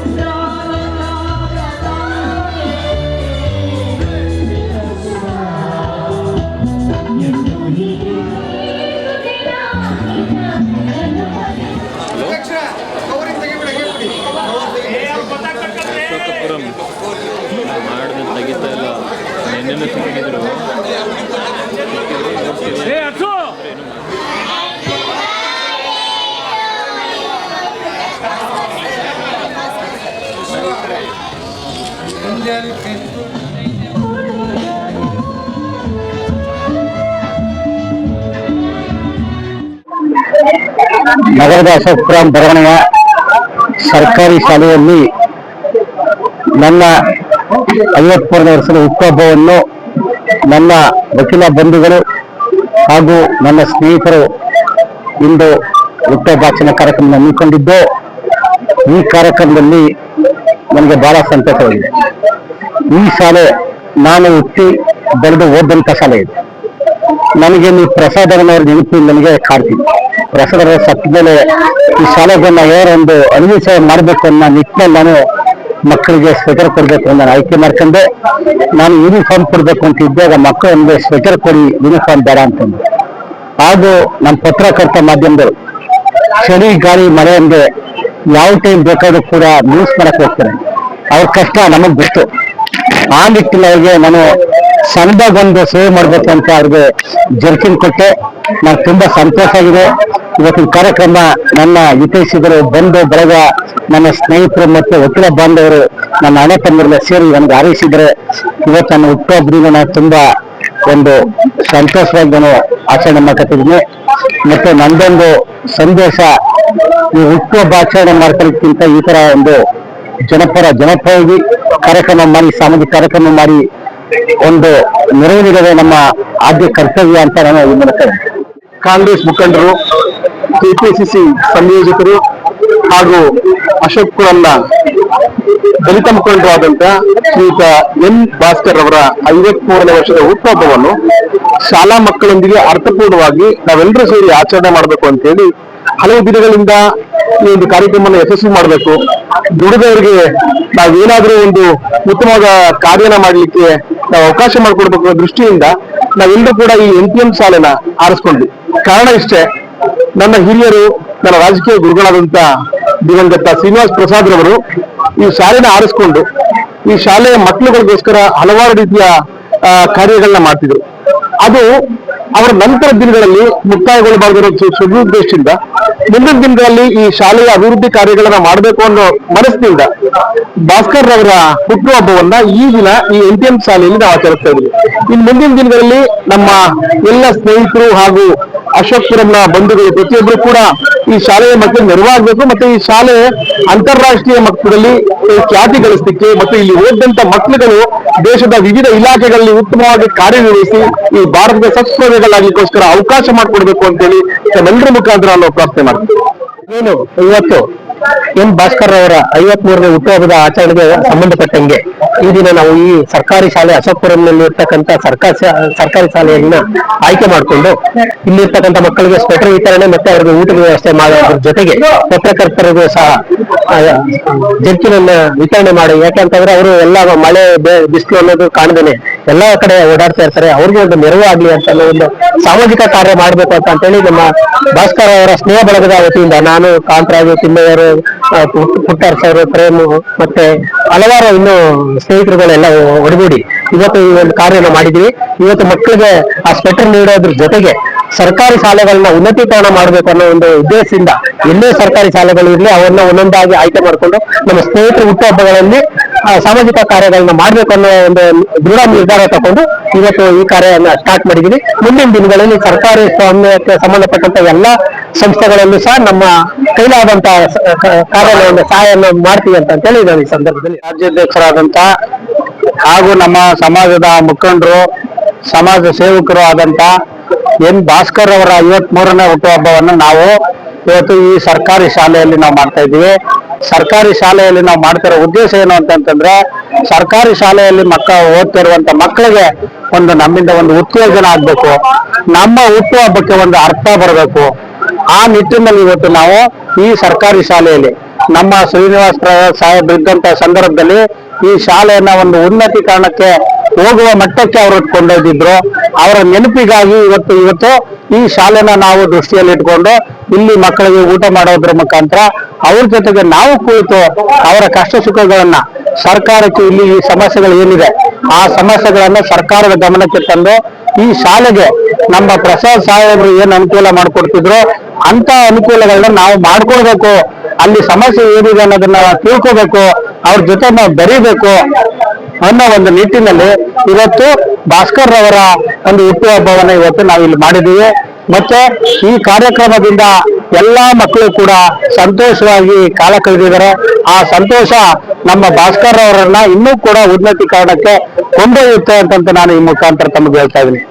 ಅಶೋಕಪುರಂ ನಗರದ ಅಶೋಕಪುರಂ ಬರವಣೆಯ ಸರ್ಕಾರಿ ಶಾಲೆಯಲ್ಲಿ ನನ್ನ ಐವತ್ಮೂರನೇ ವರ್ಷದ ಹುಟ್ಟುಹಬ್ಬವನ್ನು ನನ್ನ ವಕೀಲ ಬಂಧುಗಳು ಹಾಗೂ ನನ್ನ ಸ್ನೇಹಿತರು ಇಂದು ಹುಟ್ಟುಹಬ್ಬಾಚರಣೆ ಕಾರ್ಯಕ್ರಮ ಹಮ್ಮಿಕೊಂಡಿದ್ದು ಈ ಕಾರ್ಯಕ್ರಮದಲ್ಲಿ ನನಗೆ ಬಹಳ ಸಂತೋಷವಾಗಿದೆ. ಈ ಶಾಲೆ ನಾನು ಹುಟ್ಟಿ ಬೆಳೆದು ಓದಂತ ಶಾಲೆ ಇದೆ. ನನಗೆ ನೀವು ಪ್ರಸಾದರನವ್ರ ನೆನಪು ನನಗೆ ಕಾಡ್ತೀನಿ ಪ್ರಸಾದರ ಸತ್ತ ಮೇಲೆ ಈ ಶಾಲೆಗಳನ್ನ ಒಂದು ಅನುಭವಿಸ ಮಾಡಬೇಕು ಅನ್ನೋ ನಿಟ್ಟಿನಲ್ಲಿ ನಾನು ಮಕ್ಕಳಿಗೆ ಸ್ವೆಟರ್ ಕೊಡಬೇಕು ಅಂತ ನಾನು ಆಯ್ಕೆ ಮಾಡ್ಕೊಂಡೆ. ನಾನು ಯೂನಿಫಾರ್ಮ್ ಕೊಡಬೇಕು ಅಂತ ಇದ್ದಾಗ ಮಕ್ಕಳು ಒಂದು ಸ್ವೆಟರ್ ಕೊಡಿ ಯೂನಿಫಾರ್ಮ್ ಬೇಡ ಅಂತಂದು. ಹಾಗೂ ನಮ್ಮ ಪತ್ರಕರ್ತ ಮಾಧ್ಯಮದವರು, ಚಳಿ, ಗಾಳಿ, ಮಳೆ ಅಂದ್ರೆ ಯಾವ ಟೈಮ್ ಬೇಕಾದ್ರೂ ಕೂಡ ನ್ಯೂಸ್ ಮಾಡಕ್ ಹೋಗ್ತಾರೆ. ಅವ್ರ ಕಷ್ಟ ನಮಗ್ ಗೊತ್ತು. ಆ ನಿಟ್ಟಿನಲ್ಲಿ ನಾನು ಸಣ್ಣದಾಗ ಒಂದು ಸೇವೆ ಮಾಡ್ಬೇಕು ಅಂತ ಅವ್ರಿಗೆ ಜರ್ಕಿನ್ ಕೊಟ್ಟೆ. ನಾನು ತುಂಬಾ ಸಂತೋಷ ಆಗಿದೆ. ಇವತ್ತಿನ ಕಾರ್ಯಕ್ರಮ ನನ್ನ ಹಿತೈಷಿಗಳು ಬಂಧು ಬಳಗ ನನ್ನ ಸ್ನೇಹಿತರು ಮತ್ತು ವಕೀಲ ಬಾಂಧವರು ನನ್ನ ಹಣೆ ತಮ್ಮರೆಲ್ಲ ಸೇರಿ ನನಗೆ ಹಾರೈಸಿದ್ರೆ ಇವತ್ತು ನನ್ನ ಹುಟ್ಟುಹಬ್ಬದಿಂದ ನಾನು ತುಂಬಾ ಒಂದು ಸಂತೋಷವಾಗಿ ನಾನು ಆಚರಣೆ ಮಾಡ್ಕೊತಿದ್ದೀನಿ. ಮತ್ತೆ ನಂದೊಂದು ಸಂದೇಶ ಈ ಹುಟ್ಟುಹಬ್ಬ ಆಚರಣೆ ಮಾಡ್ಕೊಳ್ಳೋಕ್ಕಿಂತ ಈ ತರ ಒಂದು ಜನಪರ ಜನಪರವಾಗಿ ಕಾರ್ಯಕ್ರಮ ಮಾಡಿ, ಸಾಮಾಜಿಕ ಕಾರ್ಯಕ್ರಮ ಮಾಡಿ ಒಂದು ನೆರವು ನೀಡೋದೇ ನಮ್ಮ ಆದ್ಯ ಕರ್ತವ್ಯ ಅಂತ ನಾನು ಈ ಮೂಲಕ ಕಾಂಗ್ರೆಸ್ ಮುಖಂಡರು, ಕೆಪಿಸಿಸಿ ಸಂಯೋಜಕರು ಹಾಗೂ ಅಶೋಕ್ ಕುಳನ್ನ ದಲಿತ ಮುಖಂಡರು ಆದಂತ ಶ್ರೀಯುತ ಎನ್ ಭಾಸ್ಕರ್ ಅವರ ಐವತ್ಮೂರನೇ ವರ್ಷದ ಹುಟ್ಟುಹಬ್ಬವನ್ನು ಶಾಲಾ ಮಕ್ಕಳೊಂದಿಗೆ ಅರ್ಥಪೂರ್ಣವಾಗಿ ನಾವೆಲ್ಲರೂ ಸೇರಿ ಆಚರಣೆ ಮಾಡಬೇಕು ಅಂತ ಹೇಳಿ ಹಲವು ದಿನಗಳಿಂದ ಈ ಒಂದು ಕಾರ್ಯಕ್ರಮವನ್ನು ಯಶಸ್ವಿ ಮಾಡಬೇಕು. ದುಡಿದವರಿಗೆ ನಾವೇನಾದ್ರೂ ಒಂದು ಉತ್ತಮವಾದ ಕಾರ್ಯನ ಮಾಡಲಿಕ್ಕೆ ನಾವು ಅವಕಾಶ ಮಾಡಿಕೊಡ್ಬೇಕು ದೃಷ್ಟಿಯಿಂದ ನಾವೆಲ್ಲರೂ ಕೂಡ ಈ ಎನ್ ಪಿ ಎಂ ಸಾಲನ ಆರಿಸ್ಕೊಂಡ್ವಿ. ಕಾರಣ ಇಷ್ಟೇ, ನನ್ನ ಹಿರಿಯರು, ನನ್ನ ರಾಜಕೀಯ ಗುರುಗಳಾದಂತ ದಿವಂಗತ ಶ್ರೀನಿವಾಸ್ ಪ್ರಸಾದ್ ರವರು ಈ ಶಾಲೆನ ಆರಿಸ್ಕೊಂಡು ಈ ಶಾಲೆಯ ಮಕ್ಕಳುಗಳಿಗೋಸ್ಕರ ಹಲವಾರು ರೀತಿಯ ಕಾರ್ಯಗಳನ್ನ ಮಾಡ್ತಿದ್ರು. ಅದು ಅವರ ನಂತರ ದಿನಗಳಲ್ಲಿ ಮುಕ್ತಾಯಗೊಳ್ಳಬಾರದಿರೋ ಸುದುದ್ದೇಶದಿಂದ ಮುಂದಿನ ದಿನಗಳಲ್ಲಿ ಈ ಶಾಲೆಯ ಅಭಿವೃದ್ಧಿ ಕಾರ್ಯಗಳನ್ನ ಮಾಡಬೇಕು ಅನ್ನೋ ಮನಸ್ಸಿನಿಂದ ಭಾಸ್ಕರ್ ರವರ ಹುಟ್ಟುಹಬ್ಬವನ್ನ ಈ ದಿನ ಈ ಎನ್ ಟಿ ಎಂ ಶಾಲೆಯಲ್ಲಿ ನಾವು ಆಚರಿಸ್ತಾ ಇದ್ದೀವಿ. ಇನ್ನು ಮುಂದಿನ ದಿನಗಳಲ್ಲಿ ನಮ್ಮ ಎಲ್ಲ ಸ್ನೇಹಿತರು ಹಾಗೂ ಅಶೋಕ್ಪುರಂನ ಬಂಧುಗಳು ಪ್ರತಿಯೊಬ್ಬರು ಕೂಡ ಈ ಶಾಲೆಯ ಮಕ್ಕಳು ನೆರವಾಗಬೇಕು ಮತ್ತೆ ಈ ಶಾಲೆ ಅಂತಾರಾಷ್ಟ್ರೀಯ ಮಕ್ಕಳಲ್ಲಿ ಖ್ಯಾತಿ ಗಳಿಸಲಿಕ್ಕೆ ಮತ್ತು ಇಲ್ಲಿ ಓದಂತ ಮಕ್ಕಳುಗಳು ದೇಶದ ವಿವಿಧ ಇಲಾಖೆಗಳಲ್ಲಿ ಉತ್ತಮವಾಗಿ ಕಾರ್ಯನಿರ್ವಹಿಸಿ ಈ ಭಾರತದ ಸತ್ಪ್ರಭೆಗಳಾಗಲಿಕ್ಕೋಸ್ಕರ ಅವಕಾಶ ಮಾಡಿಕೊಡ್ಬೇಕು ಅಂತೇಳಿ ತಮ್ಮೆಲ್ಲರ ಮುಖಾಂತರ ನಾನು ಪ್ರಾರ್ಥನೆ ಮಾಡ್ತೀನಿ ಏನು ಇವತ್ತು ಎನ್ ಭಾಸ್ಕರ್ ಅವರ ಐವತ್ ಮೂರನೇ ಹುಟ್ಟುಹಬ್ಬದ ಆಚರಣೆಗೆ ಸಂಬಂಧಪಟ್ಟಂಗೆ ಈ ದಿನ ನಾವು ಈ ಸರ್ಕಾರಿ ಶಾಲೆ ಅಶೋಕ್ಪುರಂನಲ್ಲಿ ಇರ್ತಕ್ಕಂಥ ಸರ್ಕಾರ ಸರ್ಕಾರಿ ಶಾಲೆಯನ್ನ ಆಯ್ಕೆ ಮಾಡಿಕೊಂಡು ಇಲ್ಲಿರ್ತಕ್ಕಂಥ ಮಕ್ಕಳಿಗೆ ಸ್ವೆಟರ್ ವಿತರಣೆ ಮತ್ತೆ ಅವರಿಗೆ ಊಟದ ವ್ಯವಸ್ಥೆ ಮಾಡೋದ್ರ ಜೊತೆಗೆ ಪತ್ರಕರ್ತರಿಗೂ ಸಹ ಜಂಕಿನನ್ನ ವಿತರಣೆ ಮಾಡಿ. ಯಾಕೆಂತಂದ್ರೆ ಅವರು ಎಲ್ಲ ಮಳೆ ಬಿಸಿಲು ಅನ್ನೋದು ಕಾಣದೇನೆ ಎಲ್ಲಾ ಕಡೆ ಓಡಾಡ್ತಾ ಇರ್ತಾರೆ. ಅವ್ರಿಗೆ ಒಂದು ನೆರವು ಆಗ್ಲಿ ಅಂತ ಒಂದು ಸಾಮಾಜಿಕ ಕಾರ್ಯ ಮಾಡ್ಬೇಕು ಅಂತ ಹೇಳಿ ನಮ್ಮ ಭಾಸ್ಕರ್ ಅವರ ಸ್ನೇಹ ಬಳಗದ ವತಿಯಿಂದ ನಾನು ಕಾಂತರಾಜು ಪುಟ್- ಪುಟ್ಟರ್ ಸರ್ ಪ್ರೇಮು ಮತ್ತೆ ಹಲವಾರು ಇನ್ನು ಸ್ನೇಹಿತರುಗಳೆಲ್ಲ ಒಡಗೂಡಿ ಇವತ್ತು ಈ ಒಂದು ಕಾರ್ಯನ ಮಾಡಿದೀವಿ. ಇವತ್ತು ಮಕ್ಕಳಿಗೆ ಆ ಸ್ವೆಟರ್ ನೀಡೋದ್ರ ಜೊತೆಗೆ ಸರ್ಕಾರಿ ಶಾಲೆಗಳನ್ನ ಉನ್ನತೀಕರಣ ಮಾಡಬೇಕು ಅನ್ನೋ ಒಂದು ಉದ್ದೇಶದಿಂದ ಎಲ್ಲೇ ಸರ್ಕಾರಿ ಶಾಲೆಗಳು ಇರಲಿ, ಅವನ್ನ ಒಂದೊಂದಾಗಿ ಆಯ್ಕೆ ಮಾಡಿಕೊಂಡು ನಮ್ಮ ಸ್ನೇಹಿತರ ಹುಟ್ಟುಹಬ್ಬಗಳಲ್ಲಿ ಸಾಮಾಜಿಕ ಕಾರ್ಯಗಳನ್ನ ಮಾಡ್ಬೇಕು ಅನ್ನೋ ಒಂದು ದೃಢ ನಿರ್ಧಾರ ತಗೊಂಡು ಇವತ್ತು ಈ ಕಾರ್ಯವನ್ನ ಸ್ಟಾರ್ಟ್ ಮಾಡಿದೀವಿ. ಮುಂದಿನ ದಿನಗಳಲ್ಲಿ ಸರ್ಕಾರಿ ಸ್ವಾಮ್ಯಕ್ಕೆ ಸಂಬಂಧಪಟ್ಟಂತ ಎಲ್ಲಾ ಸಂಸ್ಥೆಗಳಲ್ಲೂ ಸಹ ನಮ್ಮ ಕೈಲಾದಂತಹ ಕಾರ್ಯಾಲಯವನ್ನು ಸಹಾಯವನ್ನು ಮಾಡ್ತೀವಿ ಅಂತ ಹೇಳಿ ನಾನು ಈ ಸಂದರ್ಭದಲ್ಲಿ. ರಾಜ್ಯಾಧ್ಯಕ್ಷರಾದಂತಹ ಹಾಗೂ ನಮ್ಮ ಸಮಾಜದ ಮುಖಂಡರು, ಸಮಾಜ ಸೇವಕರು ಆದಂತ ಎನ್ ಭಾಸ್ಕರ್ ಅವರ ಐವತ್ ಮೂರನೇ ಹುಟ್ಟುಹಬ್ಬವನ್ನು ನಾವು ಇವತ್ತು ಈ ಸರ್ಕಾರಿ ಶಾಲೆಯಲ್ಲಿ ನಾವು ಮಾಡ್ತಾ ಇದ್ದೀವಿ. ಸರ್ಕಾರಿ ಶಾಲೆಯಲ್ಲಿ ನಾವು ಮಾಡ್ತಿರೋ ಉದ್ದೇಶ ಏನು ಅಂತಂತಂದ್ರೆ ಸರ್ಕಾರಿ ಶಾಲೆಯಲ್ಲಿ ಮಕ್ಕಳ ಓದ್ತಿರುವಂತ ಮಕ್ಕಳಿಗೆ ಒಂದು ನಮ್ಮಿಂದ ಒಂದು ಉತ್ತೇಜನ ಆಗ್ಬೇಕು. ನಮ್ಮ ಹುಟ್ಟುಹಬ್ಬಕ್ಕೆ ಒಂದು ಅರ್ಥ ಬರಬೇಕು. ಆ ನಿಟ್ಟಿನಲ್ಲಿ ಇವತ್ತು ನಾವು ಈ ಸರ್ಕಾರಿ ಶಾಲೆಯಲ್ಲಿ ನಮ್ಮ ಶ್ರೀನಿವಾಸ ಸಾಹೇಬ್ ಇದ್ದಂತ ಸಂದರ್ಭದಲ್ಲಿ ಈ ಶಾಲೆಯನ್ನ ಒಂದು ಉನ್ನತೀಕರಣಕ್ಕೆ ಹೋಗುವ ಮಟ್ಟಕ್ಕೆ ಅವರು ಕೊಂಡೊಯ್ದಿದ್ರು ಅವರ ನೆನಪಿಗಾಗಿ ಇವತ್ತು ಇವತ್ತು ಈ ಶಾಲೆನ ನಾವು ದೃಷ್ಟಿಯಲ್ಲಿ ಇಟ್ಕೊಂಡು ಇಲ್ಲಿ ಮಕ್ಕಳಿಗೆ ಊಟ ಮಾಡೋದ್ರ ಮುಖಾಂತರ ಅವ್ರ ಜೊತೆಗೆ ನಾವು ಕುಳಿತು ಅವರ ಕಷ್ಟ ಸುಖಗಳನ್ನ ಸರ್ಕಾರಕ್ಕೆ ಇಲ್ಲಿ ಈ ಸಮಸ್ಯೆಗಳು ಏನಿದೆ, ಆ ಸಮಸ್ಯೆಗಳನ್ನ ಸರ್ಕಾರದ ಗಮನಕ್ಕೆ ತಂದು ಈ ಶಾಲೆಗೆ ನಮ್ಮ ಪ್ರಸಾದ್ ಸಾಹೇಬರು ಏನ್ ಅನುಕೂಲ ಮಾಡ್ಕೊಡ್ತಿದ್ರು, ಅಂತ ಅನುಕೂಲಗಳನ್ನ ನಾವು ಮಾಡ್ಕೊಳ್ಬೇಕು. ಅಲ್ಲಿ ಸಮಸ್ಯೆ ಏನಿದೆ ಅನ್ನೋದನ್ನ ತಿಳ್ಕೋಬೇಕು, ಅವ್ರ ಜೊತೆ ನಾವು ಬರೀಬೇಕು ಅನ್ನೋ ಒಂದು ನಿಟ್ಟಿನಲ್ಲಿ ಇವತ್ತು ಭಾಸ್ಕರ್ ಅವರ ಒಂದು ಹುಟ್ಟುಹಬ್ಬವನ್ನ ಇವತ್ತು ನಾವು ಇಲ್ಲಿ ಮಾಡಿದ್ದೀವಿ. ಮತ್ತೆ ಈ ಕಾರ್ಯಕ್ರಮದಿಂದ ಎಲ್ಲಾ ಮಕ್ಕಳು ಕೂಡ ಸಂತೋಷವಾಗಿ ಕಾಲ ಕಳೆದಿದ್ದಾರೆ. ಆ ಸಂತೋಷ ನಮ್ಮ ಭಾಸ್ಕರ್ ಅವರನ್ನ ಇನ್ನೂ ಕೂಡ ಉನ್ನತೀಕರಣಕ್ಕೆ ಕೊಂಡೊಯ್ಯುತ್ತೆ ಅಂತಂತ ನಾನು ಈ ಮುಖಾಂತರ ತಮಗೆ ಹೇಳ್ತಾ ಇದ್ದೀನಿ.